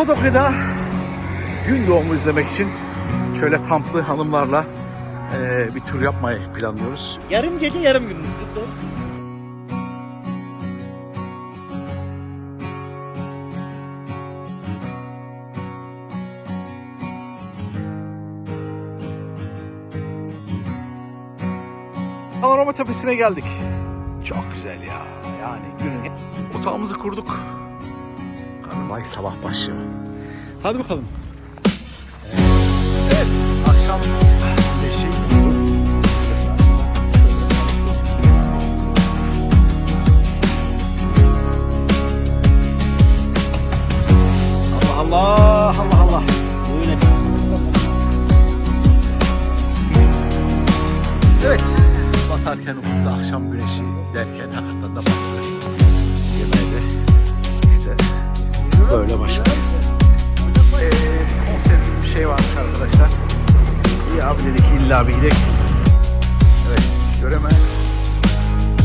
Kapadokya'da gün doğumu izlemek için şöyle kamplı hanımlarla eee, bir tur yapmayı planlıyoruz. Yarım gece yarım gündüz. Panorama Tepesi'ne geldik. Çok güzel ya. Yani günün otağımızı kurduk. Karabay sabah başı. Hadi bakalım. Evet, akşam vurdu. Allah Allah Allah. Böyle. Evet. Batarken ufukta akşam güneşi derken hakikaten de batıyor. Böyle başlıyor. Ee, konser gibi bir şey varmış arkadaşlar. Ziya abi dedi ki illa bir gidelim. Evet göremem.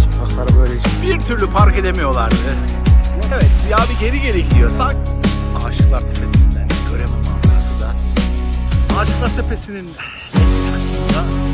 Sokakları böylece bir türlü park edemiyorlardı. Evet Ziya abi geri geri gidiyor. Sak Aşıklar Tepesi'nden göremem manzarası da. Aşıklar Tepesi'nin kısmında